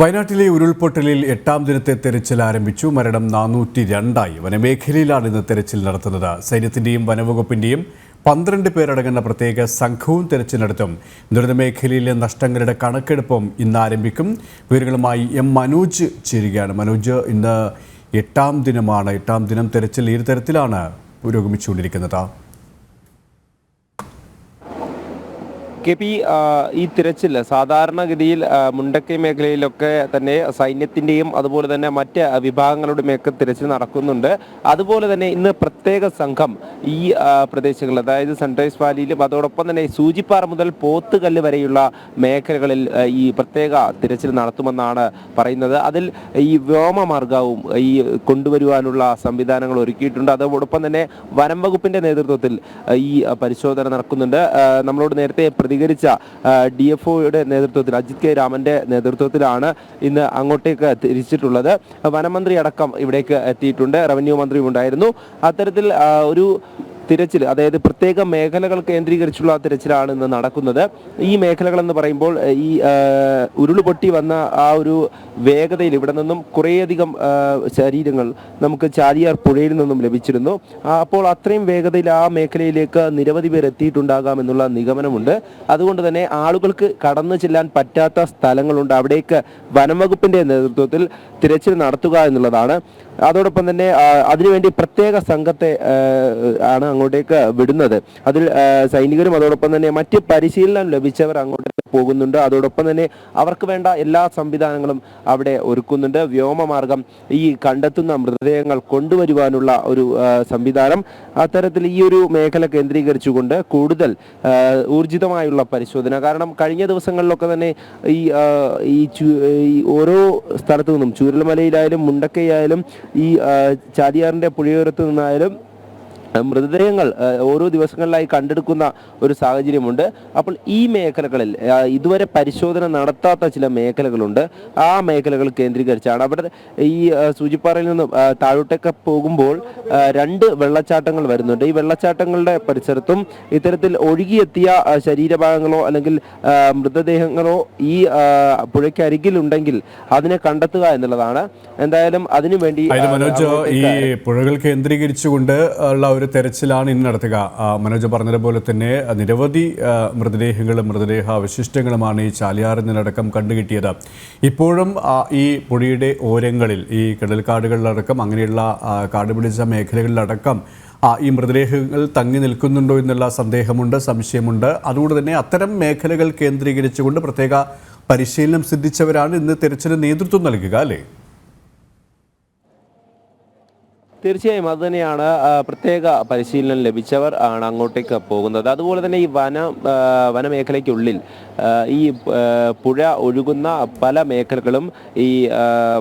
വയനാട്ടിലെ ഉരുൾപൊട്ടലിൽ എട്ടാം ദിനത്തെ തെരച്ചിൽ ആരംഭിച്ചു. മരണം നാനൂറ്റി രണ്ടായി വനമേഖലയിലാണ് ഇന്ന് തെരച്ചിൽ നടത്തുന്നത്. സൈന്യത്തിന്റെയും വനവകുപ്പിന്റെയും പന്ത്രണ്ട് പേരടങ്ങുന്ന പ്രത്യേക സംഘവും തെരച്ചിൽ നടത്തും ദുരിതമേഖലയിലെ നഷ്ടങ്ങളുടെ കണക്കെടുപ്പും ഇന്ന് ആരംഭിക്കും. വിവരങ്ങളുമായി എം മനോജ് ചേരുകയാണ്. മനോജ് ഇന്ന് എട്ടാം ദിനമാണ്. എട്ടാം ദിനം തെരച്ചിൽ ഈ തരത്തിലാണ് പുരോഗമിച്ചുകൊണ്ടിരിക്കുന്നത്? കെ പി ഈ തിരച്ചിൽ സാധാരണഗതിയിൽ മുണ്ടക്കൈ മേഖലയിലൊക്കെ തന്നെ സൈന്യത്തിന്റെയും അതുപോലെ തന്നെ മറ്റ് വിഭാഗങ്ങളുടെയുമൊക്കെ തിരച്ചിൽ നടക്കുന്നുണ്ട്. അതുപോലെ തന്നെ ഇന്ന് പ്രത്യേക സംഘം ഈ പ്രദേശങ്ങളിൽ അതായത് സൺറൈസ് വാലിയിലും അതോടൊപ്പം തന്നെ സൂചിപ്പാറ മുതൽ പോത്തുകല്ല് വരെയുള്ള മേഖലകളിൽ ഈ പ്രത്യേക തിരച്ചിൽ നടത്തുമെന്നാണ് പറയുന്നത്. അതിൽ ഈ വ്യോമമാർഗവും ഈ കൊണ്ടുവരുവാനുള്ള സംവിധാനങ്ങൾ ഒരുക്കിയിട്ടുണ്ട്. അതോടൊപ്പം തന്നെ വനം വകുപ്പിന്റെ നേതൃത്വത്തിൽ ഈ പരിശോധന നടക്കുന്നുണ്ട്. നമ്മളോട് നേരത്തെ പ്രതികരിച്ച ഡി എഫ് ഒയുടെ നേതൃത്വത്തിൽ അജിത് കെ രാമന്റെ നേതൃത്വത്തിലാണ് ഇന്ന് അങ്ങോട്ടേക്ക് തിരിച്ചിട്ടുള്ളത്. വനമന്ത്രി അടക്കം ഇവിടേക്ക് എത്തിയിട്ടുണ്ട്. റവന്യൂ മന്ത്രിയും ഉണ്ടായിരുന്നു അത്തരത്തിൽ ഒരു തിരച്ചിൽ അതായത് പ്രത്യേക മേഖലകൾ കേന്ദ്രീകരിച്ചുള്ള തിരച്ചിലാണ് ഇന്ന് നടക്കുന്നത്. ഈ മേഖലകൾ എന്ന് പറയുമ്പോൾ ഈ ഉരുളുപൊട്ടി വന്ന ആ ഒരു വേഗതയിൽ ഇവിടെ നിന്നും കുറേയധികം ശരീരങ്ങൾ നമുക്ക് ചാലിയാർ പുഴയിൽ നിന്നും ലഭിച്ചിരുന്നു. അപ്പോൾ അത്രയും വേഗതയിൽ ആ മേഖലയിലേക്ക് നിരവധി പേർ എത്തിയിട്ടുണ്ടാകാം എന്നുള്ള നിഗമനമുണ്ട്. അതുകൊണ്ട് തന്നെ ആളുകൾക്ക് കടന്നു ചെല്ലാൻ പറ്റാത്ത സ്ഥലങ്ങളുണ്ട്. അവിടേക്ക് വനംവകുപ്പിന്റെ നേതൃത്വത്തിൽ തിരച്ചിൽ നടത്തുക എന്നുള്ളതാണ്. അതോടൊപ്പം തന്നെ അതിനുവേണ്ടി പ്രത്യേക സംഘത്തെ ആണ് അങ്ങോട്ടേക്ക് വിടുന്നത്. അതിൽ സൈനികരും അതോടൊപ്പം തന്നെ മറ്റ് പരിശീലനം ലഭിച്ചവർ അങ്ങോട്ടേക്ക് പോകുന്നുണ്ട്. അതോടൊപ്പം തന്നെ അവർക്ക് വേണ്ട എല്ലാ സംവിധാനങ്ങളും അവിടെ ഒരുക്കുന്നുണ്ട്. വ്യോമമാർഗം ഈ കണ്ടെത്തുന്ന മൃതദേഹങ്ങൾ കൊണ്ടുവരുവാനുള്ള ഒരു സംവിധാനം അത്തരത്തിൽ ഈ ഒരു മേഖല കേന്ദ്രീകരിച്ചുകൊണ്ട് കൂടുതൽ ഊർജിതമായുള്ള പരിശോധന. കാരണം കഴിഞ്ഞ ദിവസങ്ങളിലൊക്കെ തന്നെ ഈ ഈ ഓരോ സ്ഥലത്തു നിന്നും ചൂരൽമലയിലായാലും മുണ്ടക്കയായാലും ഈ ആ, ചാലിയാറിന്റെ പുഴയോരത്ത് നിന്നായാലും മൃതദേഹങ്ങൾ ഓരോ ദിവസങ്ങളിലായി കണ്ടെടുക്കുന്ന ഒരു സാഹചര്യമുണ്ട്. അപ്പോൾ ഈ മേഖലകളിൽ ഇതുവരെ പരിശോധന നടത്താത്ത ചില മേഖലകളുണ്ട്. ആ മേഖലകൾ കേന്ദ്രീകരിച്ചാണ്. അവിടെ ഈ സൂചിപ്പാറയിൽ നിന്നും താഴോട്ടൊക്കെ പോകുമ്പോൾ രണ്ട് വെള്ളച്ചാട്ടങ്ങൾ വരുന്നുണ്ട്. ഈ വെള്ളച്ചാട്ടങ്ങളുടെ പരിസരത്തും ഇത്തരത്തിൽ ഒഴുകിയെത്തിയ ശരീരഭാഗങ്ങളോ അല്ലെങ്കിൽ മൃതദേഹങ്ങളോ ഈ പുഴയ്ക്കരികിലുണ്ടെങ്കിൽ അതിനെ കണ്ടെത്തുക എന്നുള്ളതാണ്. എന്തായാലും അതിനുവേണ്ടി മനോജ് ഈ പുഴകൾ കേന്ദ്രീകരിച്ചുകൊണ്ട് ഉള്ള ഒരു തെരച്ചിലാണ് ഇന്ന് നടത്തുക. മനോജ് പറഞ്ഞതുപോലെ തന്നെ നിരവധി മൃതദേഹങ്ങളും മൃതദേഹ അവശിഷ്ടങ്ങളുമാണ് ഈ ചാലിയാറിൽ നിന്നടക്കം കണ്ടുകിട്ടിയത്. ഇപ്പോഴും ഈ പുഴയുടെ ഓരങ്ങളിൽ ഈ കടൽക്കാടുകളിലടക്കം അങ്ങനെയുള്ള കാടുപിടിച്ച കാട് പിടിച്ച മേഖലകളിലടക്കം ഈ മൃതദേഹങ്ങൾ തങ്ങി നിൽക്കുന്നുണ്ടോ എന്നുള്ള സന്ദേഹമുണ്ട് സംശയമുണ്ട്. അതുകൊണ്ട് തന്നെ അത്തരം മേഖലകൾ കേന്ദ്രീകരിച്ചുകൊണ്ട് പ്രത്യേക പരിശീലനം സിദ്ധിച്ചവരാണ് ഇന്ന് തെരച്ചിലിന് നേതൃത്വം നൽകുക അല്ലേ? തീർച്ചയായും അത് തന്നെയാണ് പ്രത്യേക പരിശീലനം ലഭിച്ചവർ ആണ് അങ്ങോട്ടേക്ക് പോകുന്നത്. അതുപോലെ തന്നെ ഈ വന വനമേഖലയ്ക്കുള്ളിൽ ഈ പുഴ ഒഴുകുന്ന പല മേഖലകളും ഈ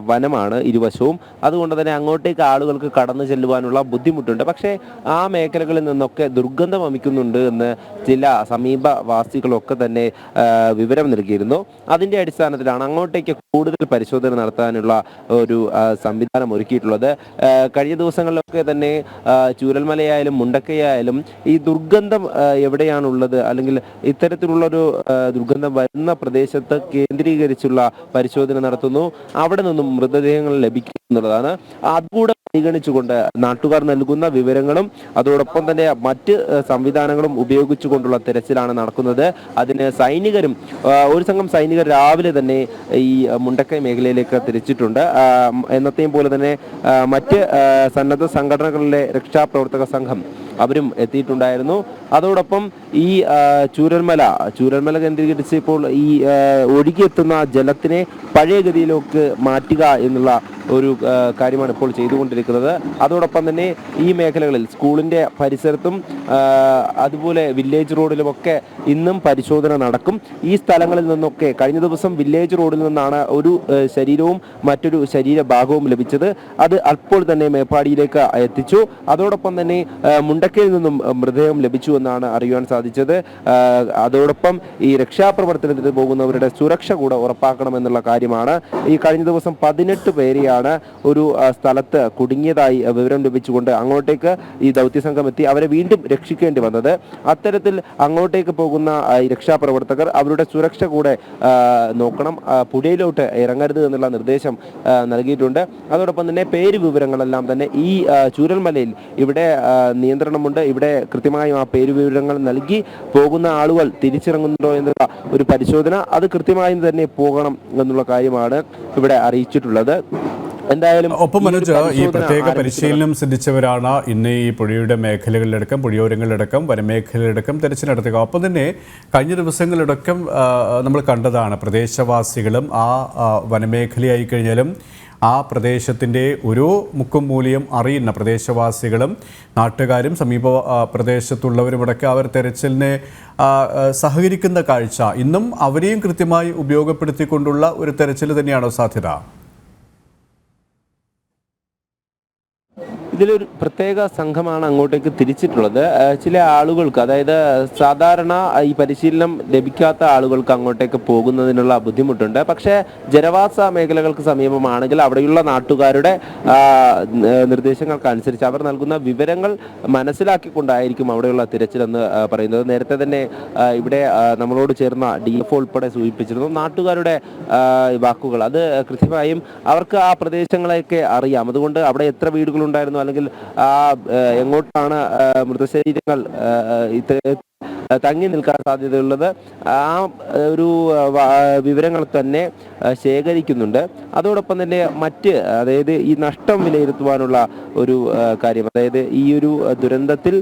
വനമാണ് ഇരുവശവും. അതുകൊണ്ട് തന്നെ അങ്ങോട്ടേക്ക് ആളുകൾക്ക് കടന്നു ചെല്ലുവാനുള്ള ബുദ്ധിമുട്ടുണ്ട്. പക്ഷേ ആ മേഖലകളിൽ നിന്നൊക്കെ ദുർഗന്ധം വമിക്കുന്നുണ്ട് എന്ന് ചില സമീപവാസികളൊക്കെ തന്നെ വിവരം നൽകിയിരുന്നു. അതിന്റെ അടിസ്ഥാനത്തിലാണ് അങ്ങോട്ടേക്ക് കൂടുതൽ പരിശോധന നടത്താനുള്ള ഒരു സംവിധാനം ഒരുക്കിയിട്ടുള്ളത്. കഴിഞ്ഞ ദിവസങ്ങളിലൊക്കെ തന്നെ ചൂരൽമലയായാലും മുണ്ടക്കയായാലും ഈ ദുർഗന്ധം എവിടെയാണുള്ളത്? അല്ലെങ്കിൽ ഇത്തരത്തിലുള്ളൊരു ദുർഗന്ധം വരുന്ന പ്രദേശത്ത് കേന്ദ്രീകരിച്ചുള്ള പരിശോധന നടത്തുന്നു. അവിടെ നിന്നും മൃതദേഹങ്ങൾ ലഭിക്കും എന്നുള്ളതാണ്. അതുകൂടെ പരിഗണിച്ചുകൊണ്ട് നാട്ടുകാർ നൽകുന്ന വിവരങ്ങളും അതോടൊപ്പം തന്നെ മറ്റ് സംവിധാനങ്ങളും ഉപയോഗിച്ചുകൊണ്ടുള്ള തെരച്ചിലാണ് നടക്കുന്നത്. അതിന് സൈനികരും ഒരു സംഘം സൈനികർ രാവിലെ തന്നെ ഈ മുണ്ടക്കൈ മേഖലയിലേക്ക് തിരിച്ചിട്ടുണ്ട്. എന്നത്തെയും പോലെ തന്നെ മറ്റ് സന്നദ്ധ സംഘടനകളിലെ രക്ഷാപ്രവർത്തക സംഘം അവരും എത്തിയിട്ടുണ്ടായിരുന്നു. അതോടൊപ്പം ഈ ചൂരൽമല ചൂരൽമല കേന്ദ്രീകരിച്ച് ഇപ്പോൾ ഈ ഒഴുകിയെത്തുന്ന ജലത്തിനെ പഴയ ഗതിയിലേക്ക് മാറ്റുക എന്നുള്ള ഒരു കാര്യമാണ് ഇപ്പോൾ ചെയ്തുകൊണ്ടിരിക്കുന്നത്. അതോടൊപ്പം തന്നെ ഈ മേഖലകളിൽ സ്കൂളിന്റെ പരിസരത്തും അതുപോലെ വില്ലേജ് റോഡിലുമൊക്കെ ഇന്നും പരിശോധന നടക്കും. ഈ സ്ഥലങ്ങളിൽ നിന്നൊക്കെ കഴിഞ്ഞ ദിവസം വില്ലേജ് റോഡിൽ നിന്നാണ് ഒരു ശരീരവും മറ്റൊരു ശരീരഭാഗവും ലഭിച്ചത്. അത് അപ്പോൾ തന്നെ മേപ്പാടിയിലേക്ക് എത്തിച്ചു. അതോടൊപ്പം തന്നെ ആ, മുണ്ടക്കയിൽ നിന്നും മൃതദേഹം ലഭിച്ചു എന്നാണ് അറിയുവാൻ സാധിച്ചത്. അതോടൊപ്പം ഈ രക്ഷാപ്രവർത്തനത്തിന് പോകുന്നവരുടെ സുരക്ഷ കൂടെ ഉറപ്പാക്കണമെന്നുള്ള കാര്യമാണ്. ഈ കഴിഞ്ഞ ദിവസം പതിനെട്ട് പേരെയാണ് ഒരു സ്ഥലത്ത് കുടുങ്ങിയതായി വിവരം ലഭിച്ചുകൊണ്ട് അങ്ങോട്ടേക്ക് ഈ ദൗത്യസംഘം എത്തി അവരെ വീണ്ടും രക്ഷിക്കേണ്ടി വന്നത്. അത്തരത്തിൽ അങ്ങോട്ടേക്ക് പോകുന്ന ഈ രക്ഷാപ്രവർത്തകർ അവരുടെ സുരക്ഷ കൂടെ നോക്കണം പുഴയിലോട്ട് ഇറങ്ങരുത് എന്നുള്ള നിർദ്ദേശം നൽകിയിട്ടുണ്ട്. അതോടൊപ്പം തന്നെ പേര് വിവരങ്ങളെല്ലാം തന്നെ ഈ ചൂരൽമലയിൽ ഇവിടെ ആ, നിയന്ത്രണമുണ്ട് ഇവിടെ കൃത്യമായും ആ പേര് വിവരങ്ങൾ നൽകി പോകുന്ന ആളുകൾ തിരിച്ചിറങ്ങുന്നുണ്ടോ എന്നുള്ള ഒരു പരിശോധന അത് കൃത്യമായും തന്നെ പോകണം എന്നുള്ള കാര്യമാണ് ഇവിടെ അറിയിച്ചിട്ടുള്ളത്. എന്തായാലും ഒപ്പം മനോജ് ഈ പ്രത്യേക പരിശീലനം സിദ്ധിച്ചവരാണ് ഇന്ന് ഈ പുഴയുടെ മേഖലകളിലടക്കം പുഴയോരങ്ങളിലടക്കം വനമേഖലയിലടക്കം തെരച്ചിൽ നടത്തുക. ഒപ്പം തന്നെ കഴിഞ്ഞ ദിവസങ്ങളിലടക്കം നമ്മൾ കണ്ടതാണ് പ്രദേശവാസികളും ആ ആ, വനമേഖലയായി കഴിഞ്ഞാലും ആ പ്രദേശത്തിന്റെ ഒരു മുക്കും മൂലയും അറിയുന്ന പ്രദേശവാസികളും നാട്ടുകാരും സമീപ പ്രദേശത്തുള്ളവരുമടക്കം അവർ തെരച്ചിലിനെ സഹകരിക്കുന്ന കാഴ്ച. ഇന്നും അവരെയും കൃത്യമായി ഉപയോഗപ്പെടുത്തിക്കൊണ്ടുള്ള ഒരു തെരച്ചിൽ തന്നെയാണോ സാധ്യത? ഇതിലൊരു പ്രത്യേക സംഘമാണ് അങ്ങോട്ടേക്ക് തിരിച്ചിട്ടുള്ളത്. ചില ആളുകൾക്ക് അതായത് സാധാരണ ഈ പരിശീലനം ലഭിക്കാത്ത ആളുകൾക്ക് അങ്ങോട്ടേക്ക് പോകുന്നതിനുള്ള ബുദ്ധിമുട്ടുണ്ട്. പക്ഷേ ജനവാസ മേഖലകൾക്ക് സമീപമാണെങ്കിൽ അവിടെയുള്ള നാട്ടുകാരുടെ നിർദ്ദേശങ്ങൾക്കനുസരിച്ച് അവർ നൽകുന്ന വിവരങ്ങൾ മനസ്സിലാക്കിക്കൊണ്ടായിരിക്കും അവിടെയുള്ള തിരച്ചിലെന്ന് പറയുന്നത്. നേരത്തെ തന്നെ ഇവിടെ നമ്മളോട് ചേർന്ന ഡി എഫ് ഉൾപ്പെടെ സൂചിപ്പിച്ചിരുന്നു നാട്ടുകാരുടെ വാക്കുകൾ. അത് കൃത്യമായും അവർക്ക് ആ പ്രദേശങ്ങളെയൊക്കെ അറിയാം. അതുകൊണ്ട് അവിടെ എത്ര വീടുകളുണ്ടായിരുന്നു അല്ലെങ്കിൽ ആ എങ്ങോട്ടാണ് മൃതശരീരങ്ങൾ ഇത്ര തങ്ങി നിൽക്കാൻ സാധ്യതയുള്ളത്. ആ ഒരു വിവരങ്ങൾ തന്നെ ശേഖരിക്കുന്നുണ്ട്. അതോടൊപ്പം തന്നെ മറ്റ് അതായത് ഈ നഷ്ടം വിലയിരുത്തുവാനുള്ള ഒരു കാര്യം അതായത് ഈ ഒരു ദുരന്തത്തിൽ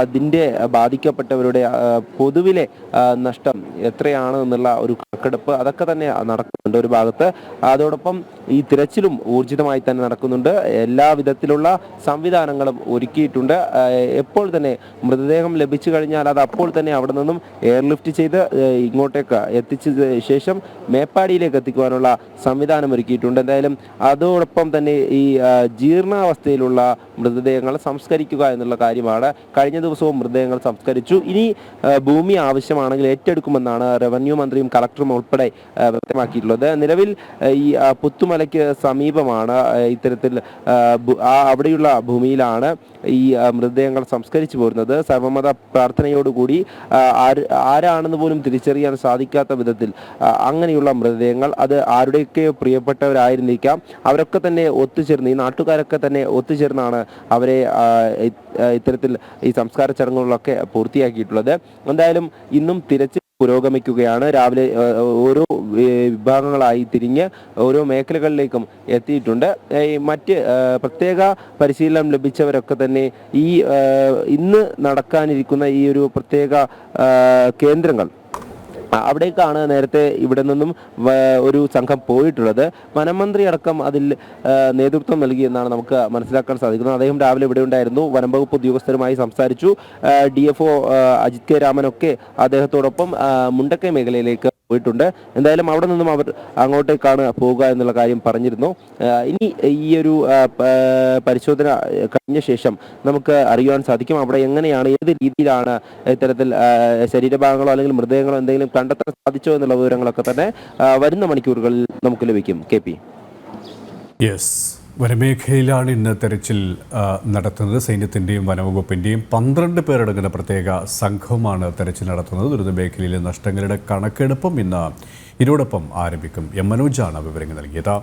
അതിന്റെ ബാധിക്കപ്പെട്ടവരുടെ പൊതുവിലെ നഷ്ടം എത്രയാണ് എന്നുള്ള ഒരു കണക്കെടുപ്പ് അതൊക്കെ തന്നെ നടക്കുന്നുണ്ട് ഒരു ഭാഗത്ത്. അതോടൊപ്പം ഈ തിരച്ചിലും ഊർജിതമായി തന്നെ നടക്കുന്നുണ്ട്. എല്ലാ വിധത്തിലുള്ള സംവിധാനങ്ങളും ഒരുക്കിയിട്ടുണ്ട്. എപ്പോൾ തന്നെ മൃതദേഹം ലഭിച്ചു കഴിഞ്ഞാൽ അത് അപ്പോൾ തന്നെ അവിടെ നിന്നും എയർലിഫ്റ്റ് ചെയ്ത് ഇങ്ങോട്ടേക്ക് എത്തിച്ച ശേഷം മേപ്പാടിയിലേക്ക് എത്തിക്കുവാനുള്ള സംവിധാനം ഒരുക്കിയിട്ടുണ്ട്. എന്തായാലും അതോടൊപ്പം തന്നെ ഈ ജീർണാവസ്ഥയിലുള്ള മൃതദേഹങ്ങൾ സംസ്കരിക്കുക എന്നുള്ള കാര്യമാണ് കഴിഞ്ഞ ദിവസവും മൃതദേഹങ്ങൾ സംസ്കരിച്ചു. ഇനി ഭൂമി ആവശ്യമാണെങ്കിൽ ഏറ്റെടുക്കുമെന്നാണ് റവന്യൂ മന്ത്രിയും കളക്ടറും ഉൾപ്പെടെ വ്യക്തമാക്കിയിട്ടുള്ളത്. നിലവിൽ ഈ പുത്തുമലയ്ക്ക് സമീപമാണ് ഇത്തരത്തിൽ അവിടെയുള്ള ഭൂമിയിലാണ് ഈ മൃതദേഹങ്ങൾ സംസ്കരിച്ചു പോരുന്നത്. സർവമത പ്രാർത്ഥനയോടുകൂടി ആര് ആരാണെന്ന് പോലും തിരിച്ചറിയാൻ സാധിക്കാത്ത വിധത്തിൽ അങ്ങനെയുള്ള മൃതദേഹങ്ങൾ അത് ആരുടെയൊക്കെ പ്രിയപ്പെട്ടവരായിരുന്നിരിക്കാം അവരൊക്കെ തന്നെ ഒത്തുചേർന്ന് ഈ നാട്ടുകാരൊക്കെ തന്നെ ഒത്തുചേർന്നാണ് അവരെ ഇത്തരത്തിൽ ഈ സംസ്കാര ചടങ്ങുകളിലൊക്കെ പൂർത്തിയാക്കിയിട്ടുള്ളത്. എന്തായാലും ഇന്നും തിരച്ചിൽ പുരോഗമിക്കുകയാണ്. രാവിലെ ഓരോ വിഭാഗങ്ങളായി തിരിഞ്ഞ് ഓരോ മേഖലകളിലേക്കും എത്തിയിട്ടുണ്ട്. മറ്റ് പ്രത്യേക പരിശീലനം ലഭിച്ചവരൊക്കെ തന്നെ ഈ ഇന്ന് നടക്കാനിരിക്കുന്ന ഈ ഒരു പ്രത്യേക കേന്ദ്രങ്ങൾ അവിടേക്കാണ് നേരത്തെ ഇവിടെ നിന്നും ഒരു സംഘം പോയിട്ടുള്ളത്. വനമന്ത്രി അടക്കം അതിൽ നേതൃത്വം നൽകി എന്നാണ് നമുക്ക് മനസ്സിലാക്കാൻ സാധിക്കുന്നത്. അദ്ദേഹം രാവിലെ ഇവിടെ ഉണ്ടായിരുന്നു. വനം വകുപ്പ് ഉദ്യോഗസ്ഥരുമായി സംസാരിച്ചു. D F O Ajith K രാമനൊക്കെ അദ്ദേഹത്തോടൊപ്പം മുണ്ടക്കൈ മേഖലയിലേക്ക് പോയിട്ടുണ്ട്. എന്തായാലും അവിടെ നിന്നും അവർ അങ്ങോട്ടേക്കാണ് പോവുക എന്നുള്ള കാര്യം പറഞ്ഞിരുന്നു. ഇനി ഈ ഒരു പരിശോധന കഴിഞ്ഞ ശേഷം നമുക്ക് അറിയുവാൻ സാധിക്കും അവിടെ എങ്ങനെയാണ് ഏത് രീതിയിലാണ് ഇത്തരത്തിൽ ശരീരഭാഗങ്ങളോ അല്ലെങ്കിൽ മൃതദേഹങ്ങളോ എന്തെങ്കിലും കണ്ടെത്താൻ സാധിച്ചോ എന്നുള്ള വിവരങ്ങളൊക്കെ തന്നെ വരുന്ന മണിക്കൂറുകളിൽ നമുക്ക് ലഭിക്കും. K P. യെസ് വനമേഖലയിലാണ് ഇന്ന് തെരച്ചിൽ നടത്തുന്നത്. സൈന്യത്തിന്റെയും വനവകുപ്പിന്റെയും പന്ത്രണ്ട് പേരടങ്ങുന്ന പ്രത്യേക സംഘവുമാണ് തെരച്ചിൽ നടത്തുന്നത്. ദുരിതമേഖലയിലെ നഷ്ടങ്ങളുടെ കണക്കെടുപ്പും ഇന്ന് ഇതിനോടൊപ്പം ആരംഭിക്കും. എം മനോജാണ് വിവരങ്ങൾ നൽകിയത്.